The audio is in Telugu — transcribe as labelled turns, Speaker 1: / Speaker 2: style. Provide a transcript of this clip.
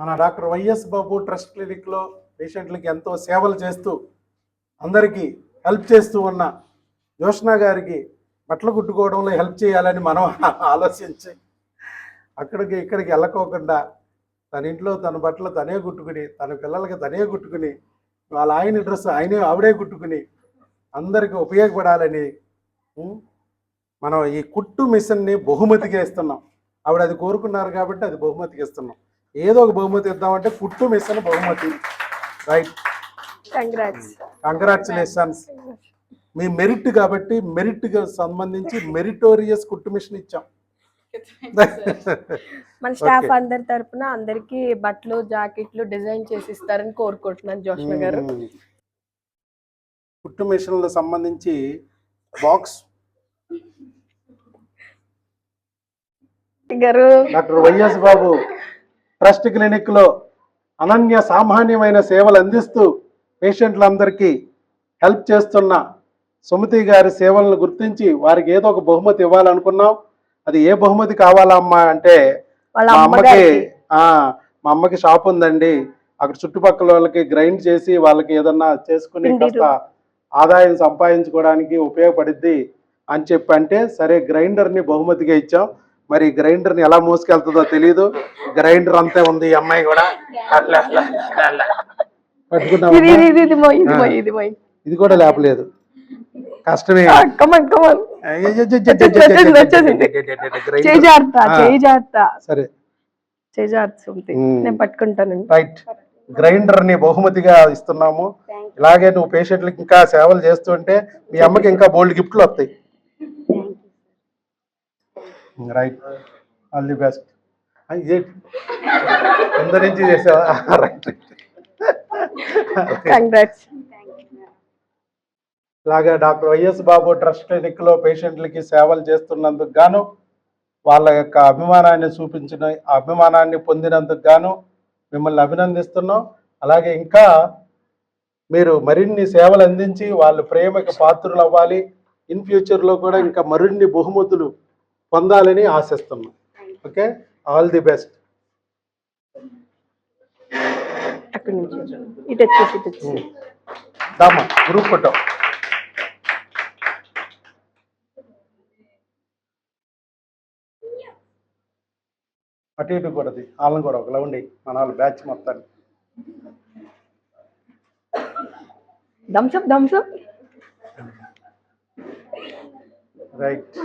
Speaker 1: మన డాక్టర్ వైఎస్ బాబు ట్రస్ట్ క్లినిక్లో పేషెంట్లకి ఎంతో సేవలు చేస్తూ అందరికీ హెల్ప్ చేస్తూ ఉన్న జ్యోష్ణ గారికి బట్టలు కుట్టుకోవడంలో హెల్ప్ చేయాలని మనం ఆలోచించి అక్కడికి ఇక్కడికి వెళ్ళకోకుండా తన ఇంట్లో తన బట్టలు తనే కుట్టుకుని తన పిల్లలకి తనే కుట్టుకుని వాళ్ళ ఆయన డ్రెస్ ఆయనే ఆవిడే కుట్టుకుని అందరికీ ఉపయోగపడాలని మనం ఈ కుట్టు మిషన్ని బహుమతిగా ఇస్తున్నాం. ఆవిడ అది కోరుకున్నారు కాబట్టి అది బహుమతికి ఇస్తున్నాం. ఏదో ఒక బహుమతి ఇద్దామంటే కుట్టు మిషన్ బహుమతి. రైట్ కంగ్రాచులేషన్స్ మీ మెరిట్ కాబట్టి మెరిట్కి సంబంధించి మెరిటోరియస్ కుట్టు మిషన్ ఇచ్చాం.
Speaker 2: మన స్టాఫ్. అందరి తరపున అందరికి బట్టలు జాకెట్లు డిజైన్ చేసి ఇస్తారని కోరుకుంటున్నాను జోష్ణ గారు.
Speaker 1: మ్మ్. కుట్టు మిషన్లకు సంబంధించి బాక్స్
Speaker 2: గారు.
Speaker 1: Doctor YS Babu. ట్రస్ట్ క్లినిక్లో అనన్య సామాన్యమైన సేవలు అందిస్తూ పేషెంట్లందరికీ హెల్ప్ చేస్తున్న సుమతి గారి సేవలను గుర్తించి వారికి ఏదో ఒక బహుమతి ఇవ్వాలనుకున్నాం. అది ఏ బహుమతి కావాలమ్మా అంటే
Speaker 2: వాళ్ళ
Speaker 1: మా అమ్మకి మా అమ్మకి షాప్ ఉందండి. అక్కడ చుట్టుపక్కల వాళ్ళకి గ్రైండ్ చేసి వాళ్ళకి ఏదన్నా చేసుకుని కాస్త ఆదాయం సంపాదించుకోవడానికి ఉపయోగపడిద్ది అని చెప్పి అంటే సరే గ్రైండర్ని బహుమతిగా ఇచ్చాం. మరి గ్రైండర్ని ఎలా మోసుకెళ్తుందో తెలియదు గ్రైండర్ అంతే ఉంది ఈ అమ్మాయి కూడా. పట్టుకున్నావా?
Speaker 2: ఇది ఇది ఇది ఇది మోయ్ ఇది
Speaker 1: ఆ.
Speaker 2: మోయ్ ఇది మోయ్.
Speaker 1: ఇది కూడా లేపలేదు. కష్టమే. సరే.
Speaker 2: నేను
Speaker 1: రైట్ గ్రైండర్ని బహుమతిగా ఇస్తున్నాము. ఇలాగే నువ్వు పేషెంట్లకి ఇంకా సేవలు చేస్తుంటే మీ అమ్మకి ఇంకా బోల్డ్ గిఫ్ట్లు వస్తాయి. రైట్ ఆల్ ది బెస్ట్ కింద నుంచి చేసావా? Right
Speaker 2: congrats
Speaker 1: doctor YS Babu trust క్లినిక్లో పేషెంట్లకి సేవలు చేస్తున్నందుకు గాను వాళ్ళ యొక్క అభిమానాన్ని చూపించిన ఆ అభిమానాన్ని పొందినందుకు గాను మిమ్మల్ని అభినందిస్తున్నాం. అలాగే ఇంకా మీరు మరిన్ని సేవలు అందించి వాళ్ళ ప్రేమకి పాత్రులు అవ్వాలి ఇన్ ఫ్యూచర్లో కూడా ఇంకా మరిన్ని బహుమతులు పొందాలని ఆశిస్తున్నాం. ఓకే? ఆల్ ది బెస్ట్
Speaker 2: అక్కడి నుంచి ఇటు వచ్చేసి ఇటు వచ్చేసి.
Speaker 1: దామా గ్రూప్ ఫోటో అటు ఇటు కూడా. వాళ్ళని కూడా ఒకలా ఉండి మన వాళ్ళ బ్యాచ్ మొత్తాన్ని.
Speaker 2: Thums Up Thums Up
Speaker 1: right